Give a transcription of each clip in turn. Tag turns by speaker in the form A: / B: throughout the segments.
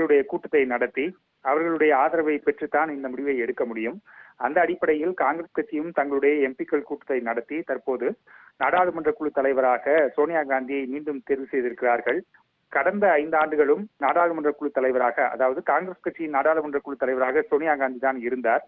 A: அவர்களுடைய கூட்டத்தை நடத்தி அவர்களுடைய ஆதரவை பெற்றுத்தான் இந்த முடிவை எடுக்க முடியும். அந்த அடிப்படையில் காங்கிரஸ் கட்சியும் தங்களுடைய எம்பிக்கள் கூட்டத்தை நடத்தி தற்போது நாடாளுமன்ற குழு தலைவராக சோனியா காந்தியை மீண்டும் தேர்வு செய்திருக்கிறார்கள். கடந்த ஐந்து ஆண்டுகளும் நாடாளுமன்ற குழு தலைவராக அதாவது காங்கிரஸ் கட்சியின் நாடாளுமன்ற குழு தலைவராக சோனியா காந்தி தான் இருந்தார்.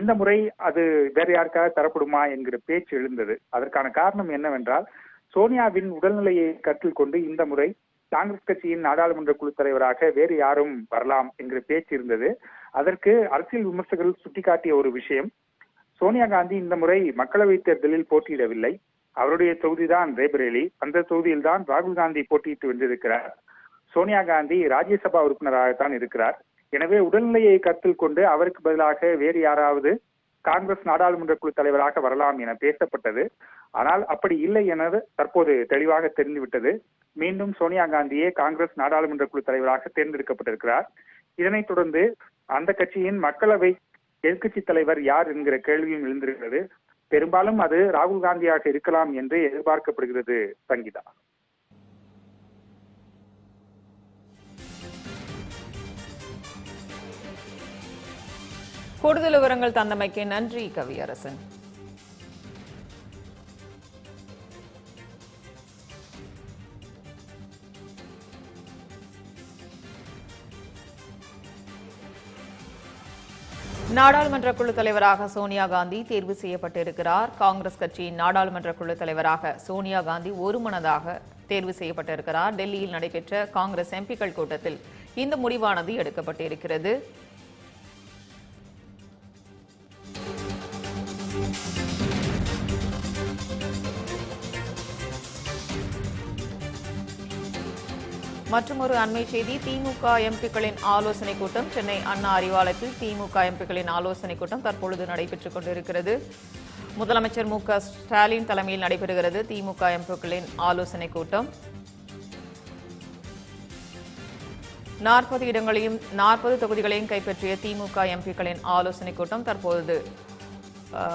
A: இந்த முறை அது வேற யாருக்காக தரப்படுமா என்கிற பேச்சு எழுந்தது. அதற்கான காரணம் என்னவென்றால் சோனியாவின் உடல்நிலையை கருத்தில் கொண்டு இந்த முறை காங்கிரஸ் கட்சியின் நாடாளுமன்ற குழு தலைவராக வேறு யாரும் வரலாம் என்கிற பேச்சு இருந்தது. அதற்கு அரசியல் விமர்சகர்கள் சுட்டிக்காட்டிய ஒரு விஷயம் சோனியா காந்தி இந்த முறை மக்களவைத் தேர்தலில் போட்டியிடவில்லை. அவருடைய தொகுதிதான் ரேபரேலி. அந்த தொகுதியில் தான் ராகுல் காந்தி போட்டியிட்டு வென்றிருக்கிறார் சோனியா காந்தி ராஜ்யசபா உறுப்பினராகத்தான் இருக்கிறார். எனவே உடல்நிலையை கருத்தில் கொண்டு அவருக்கு பதிலாக வேறு யாராவது காங்கிரஸ் நாடாளுமன்ற குழு தலைவராக வரலாம் என பேசப்பட்டது. ஆனால் அப்படி இல்லை என தற்போது தெளிவாக தெரிந்துவிட்டது. மீண்டும் சோனியா காந்தியே காங்கிரஸ் நாடாளுமன்ற குழு தலைவராக தேர்ந்தெடுக்கப்பட்டிருக்கிறார். இதனைத் தொடர்ந்து அந்த கட்சியின் மக்களவை எதிர்கட்சி தலைவர் யார் என்கிற கேள்வியும் எழுந்திருக்கிறது. பெரும்பாலும் அது ராகுல் காந்தியாக இருக்கலாம் என்று எதிர்பார்க்கப்படுகிறது சங்கீதா.
B: கூடுதல் விவரங்கள் தந்தமைக்கு நன்றி கவியரசன். நாடாளுமன்ற குழு தலைவராக சோனியா காந்தி தேர்வு செய்யப்பட்டிருக்கிறார். காங்கிரஸ் கட்சியின் நாடாளுமன்ற குழு தலைவராக சோனியா காந்தி ஒருமனதாக தேர்வு செய்யப்பட்டிருக்கிறார். டெல்லியில் நடைபெற்ற காங்கிரஸ் எம்பிக்கள் கூட்டத்தில் இந்த முடிவானது எடுக்கப்பட்டிருக்கிறது. மற்றொரு அண்மை செய்தி திமுக எம்பிக்களின் ஆலோசனைக் கூட்டம் சென்னை அண்ணா அறிவாலயத்தில் திமுக எம்பிக்களின் ஆலோசனைக் கூட்டம் தற்பொழுது நடைபெற்றுக் கொண்டிருக்கிறது. முதலமைச்சர் மு. க. ஸ்டாலின் தலைமையில் நடைபெறுகிறது திமுக எம்பிக்களின் ஆலோசனைக் கூட்டம். நாற்பது இடங்களையும் நாற்பது தொகுதிகளையும் கைப்பற்றிய திமுக எம்பிக்களின் ஆலோசனைக் கூட்டம் தற்போது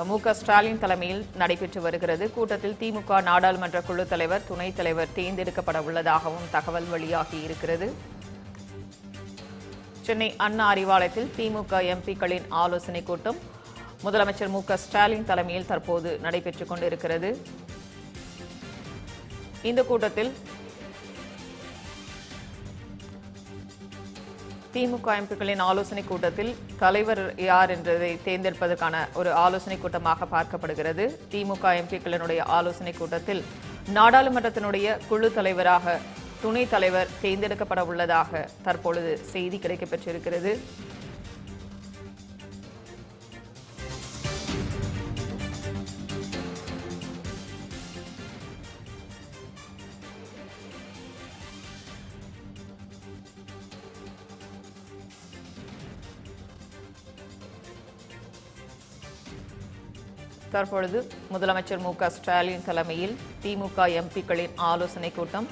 B: மு க. ஸ்டாலின் தலைமையில் நடைபெற்று வருகிறது. கூட்டத்தில் திமுக நாடாளுமன்ற குழு தலைவர் துணைத் தலைவர் தேர்ந்தெடுக்கப்பட உள்ளதாகவும் தகவல் வெளியாகி இருக்கிறது. சென்னை அண்ணா அறிவாலயத்தில் திமுக எம்பிக்களின் ஆலோசனைக் கூட்டம் முதலமைச்சர் மு க. ஸ்டாலின் தலைமையில் தற்போது நடைபெற்றுக் கொண்டிருக்கிறது. இந்த கூட்டத்தில் திமுக எம்பிக்களின் ஆலோசனைக் கூட்டத்தில் தலைவர் யார் என்றதை தேர்ந்தெடுப்பதற்கான ஒரு ஆலோசனைக் கூட்டமாக பார்க்கப்படுகிறது. திமுக எம்பிக்களினுடைய ஆலோசனைக் கூட்டத்தில் நாடாளுமன்றத்தினுடைய குழு தலைவராக துணைத் தலைவர் தேர்ந்தெடுக்கப்பட உள்ளதாக தற்பொழுது செய்தி கிடைக்கப்பெற்றிருக்கிறது. தற்பொழுது முதலமைச்சர் மு க ஸ்டாலின் தலைமையில் திமுக எம்பிக்களின் ஆலோசனைக் கூட்டம்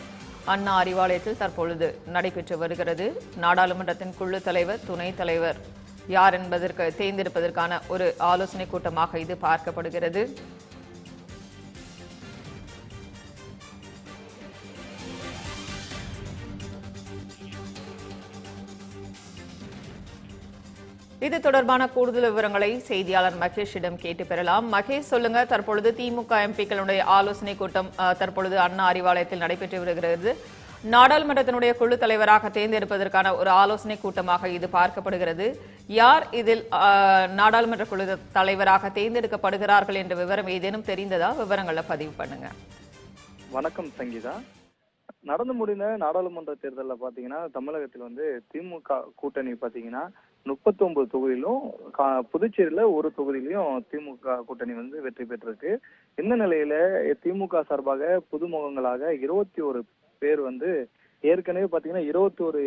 B: அண்ணா அறிவாலயத்தில் தற்பொழுது நடைபெற்று வருகிறது. நாடாளுமன்றத்தின் குழு தலைவர் துணைத் தலைவர் யார் என்பதற்கு தேர்ந்தெடுப்பதற்கான ஒரு ஆலோசனைக் கூட்டமாக இது பார்க்கப்படுகிறது. இது தொடர்பான கூடுதல் விவரங்களை செய்தியாளர் மகேஷிடம் கேட்டு பெறலாம். மகேஷ் சொல்லுங்க. தற்பொழுது திமுக எம்பிக்களுடைய ஆலோசனை கூட்டம் அஹ், தற்பொழுது அண்ணா அறிவாலயத்தில் நடைபெற்று வருகிறது. நாடாளுமன்றத்தினுடைய குழு தலைவராக தேர்ந்தெடுப்பதற்கான ஒரு ஆலோசனை கூட்டமாக இது பார்க்கப்படுகிறது. யார் இதில் நாடாளுமன்ற குழு தலைவராக தேர்ந்தெடுக்கப்படுகிறார்கள் என்ற விவரம் ஏதேனும் தெரிந்ததா? விவரங்களை பதிவு பண்ணுங்க.
C: வணக்கம் சங்கீதா. நடந்து முடிந்த நாடாளுமன்ற தேர்தலில் பார்த்தீங்கன்னா தமிழகத்தில் வந்து திமுக கூட்டணி பார்த்தீங்கன்னா முப்பத்தி ஒன்பது தொகுதியிலும் கா- புதுச்சேரியில ஒரு தொகுதியிலையும் திமுக கூட்டணி வந்து வெற்றி பெற்றிருக்கு. இந்த நிலையில திமுக சார்பாக புதுமுகங்களாக இருபத்தி ஒரு பேர் வந்து ஏற்கனவே பாத்தீங்கன்னா இருபத்தி ஒரு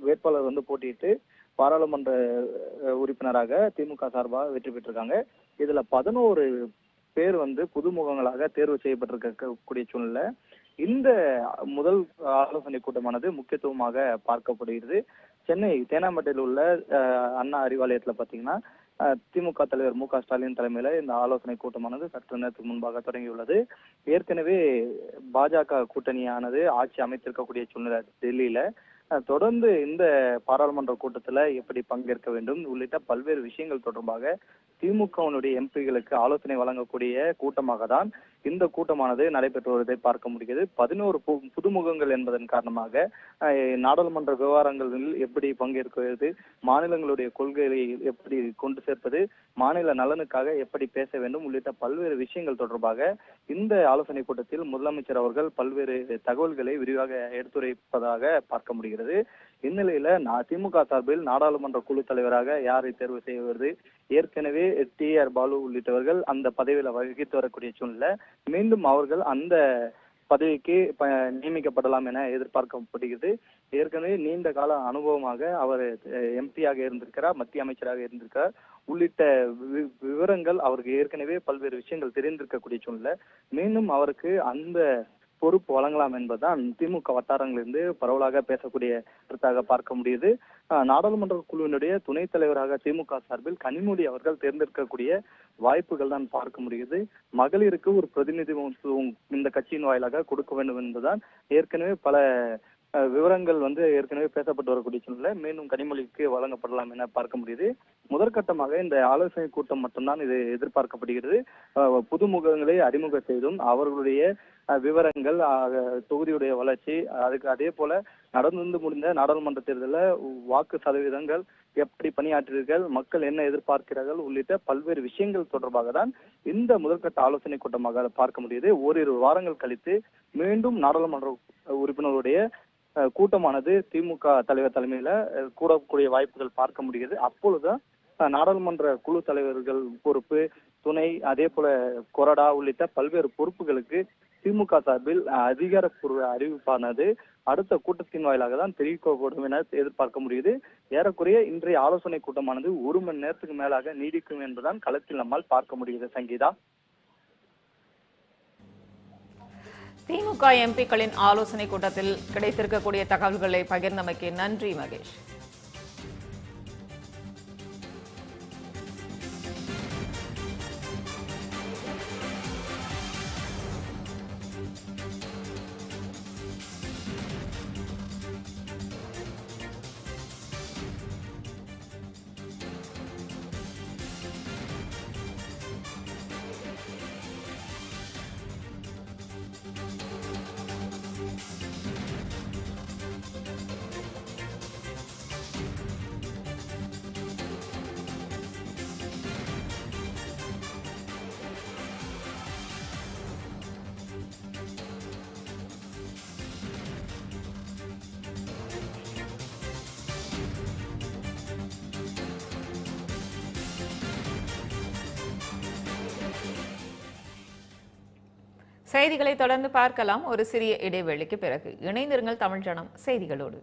C: வேட்பாளர் வந்து போட்டியிட்டு பாராளுமன்ற உறுப்பினராக திமுக சார்பாக வெற்றி பெற்றிருக்காங்க. இதுல பதினோரு பேர் வந்து புதுமுகங்களாக தேர்வு செய்யப்பட்டிருக்கக்கூடிய சூழ்நிலை. இந்த முதல் ஆலோசனை கூட்டமானது முக்கியத்துவமாக பார்க்கப்படுகிறது. சென்னை தேனாம்பேட்டையில் உள்ள அண்ணா அறிவாலயத்துல பாத்தீங்கன்னா திமுக தலைவர் மு க ஸ்டாலின் தலைமையில இந்த ஆலோசனை கூட்டமானது சற்று நேரத்துக்கு முன்பாக தொடங்கியுள்ளது. ஏற்கனவே பாஜக கூட்டணியானது ஆட்சி அமைத்திருக்கக்கூடிய சூழ்நிலை டெல்லியில. தொடர்ந்து இந்த பாராளுமன்ற கூட்டத்துல எப்படி பங்கேற்க வேண்டும் உள்ளிட்ட பல்வேறு விஷயங்கள் தொடர்பாக திமுகவினுடைய எம்பிகளுக்கு ஆலோசனை வழங்கக்கூடிய கூட்டமாக தான் இந்த கூட்டமானது நடைபெற்று வருவதை பார்க்க முடிகிறது. பதினோரு பு- புதுமுகங்கள் என்பதன் காரணமாக நாடாளுமன்ற விவகாரங்களில் எப்படி பங்கேற்கிறது மாநிலங்களுடைய கொள்கைகளை எப்படி கொண்டு சேர்ப்பது மாநில நலனுக்காக எப்படி பேச வேண்டும் உள்ளிட்ட பல்வேறு விஷயங்கள் தொடர்பாக இந்த ஆலோசனை கூட்டத்தில் முதலமைச்சர் அவர்கள் பல்வேறு தகவல்களை விரிவாக எடுத்துரைப்பதாக பார்க்க முடிகிறது. இந்நிலையில திமுக சார்பில் நாடாளுமன்ற குழு தலைவராக யாரை தேர்வு செய்வது ஏற்கனவே டி. ஆர். பாலு உள்ளிட்டவர்கள் அந்த பதவியில வகித்து வரக்கூடிய சூழ்நிலை. மீண்டும் அவர்கள் அந்த பதவிக்கு ப- நியமிக்கப்படலாம் என எதிர்பார்க்கப்படுகிறது. ஏற்கனவே நீண்ட கால அனுபவமாக அவர் எம்பியாக இருந்திருக்கிறார் மத்திய அமைச்சராக இருந்திருக்கிறார். உள்ளிட்ட வி- விவரங்கள் அவருக்கு ஏற்கனவே பல்வேறு விஷயங்கள் தெரிந்திருக்கக்கூடிய சூழ்நிலை. மீண்டும் அவருக்கு அந்த பொறுப்பு வழங்கலாம் என்பதுதான் திமுக வட்டாரங்களிலிருந்து பரவலாக பேசக்கூடிய கருத்தாக பார்க்க முடியுது. ஆஹ் நாடாளுமன்ற குழுவினுடைய துணைத் தலைவராக திமுக சார்பில் கனிமொழி அவர்கள் தேர்ந்தெடுக்கக்கூடிய வாய்ப்புகள் தான் பார்க்க முடியுது. மகளிருக்கு ஒரு பிரதிநிதித்துவம் இந்த கட்சியின் வாயிலாக கொடுக்க வேண்டும் என்பதுதான் ஏற்கனவே பல விவரங்கள் வந்து ஏற்கனவே பேசப்பட்டு வரக்கூடிய சூழ்நிலை மீண்டும் கனிமொழிக்கு வழங்கப்படலாம் என பார்க்க முடியுது. முதற்கட்டமாக இந்த ஆலோசனை கூட்டம் மட்டும்தான் இது எதிர்பார்க்கப்படுகிறது. புதுமுகங்களை அறிமுக செய்தும் அவர்களுடைய விவரங்கள் தொகுதியுடைய வளர்ச்சி அதுக்கு அதே போல நடந்து முடிந்த நாடாளுமன்ற தேர்தலில் வாக்கு சதவீதங்கள் எப்படி பணியாற்றீர்கள் மக்கள் என்ன எதிர்பார்க்கிறார்கள் உள்ளிட்ட பல்வேறு விஷயங்கள் தொடர்பாக தான் இந்த முதற்கட்ட ஆலோசனை கூட்டமாக பார்க்க முடியுது. ஓரிரு வாரங்கள் கழித்து மீண்டும் நாடாளுமன்ற உறுப்பினருடைய கூட்டமானது திமுக தலைவர் தலைமையில கூடக்கூடிய வாய்ப்புகள் பார்க்க முடிகிறது அப்பொழுதுதான் நாடாளுமன்ற குழு தலைவர்கள் பொறுப்பு துணை அதே போல கொறடா உள்ளிட்ட பல்வேறு பொறுப்புகளுக்கு திமுக சார்பில் அதிகாரப்பூர்வ அறிவிப்பானது அடுத்த கூட்டத்தின் வாயிலாக தான் தெரிவிக்கப்படும் என எதிர்பார்க்க முடியுது. ஏறக்குறைய இன்றைய ஆலோசனை கூட்டமானது ஒரு மணி நேரத்துக்கு மேலாக நீடிக்கும் என்பதுதான் களத்தில் நம்மால் பார்க்க முடியுது சங்கீதா.
B: திமுக எம்பிக்களின் ஆலோசனை கூட்டத்தில் கிடைத்திருக்கக்கூடிய தகவல்களை பகிர்ந்தமைக்கு நன்றி மகேஷ். செய்திகளை தொடர்ந்து பார்க்கலாம். ஒரு சிறிய இடைவெளிக்கு பிறகு இணைந்திருங்கள் தமிழ் ஜனம் செய்திகளோடு.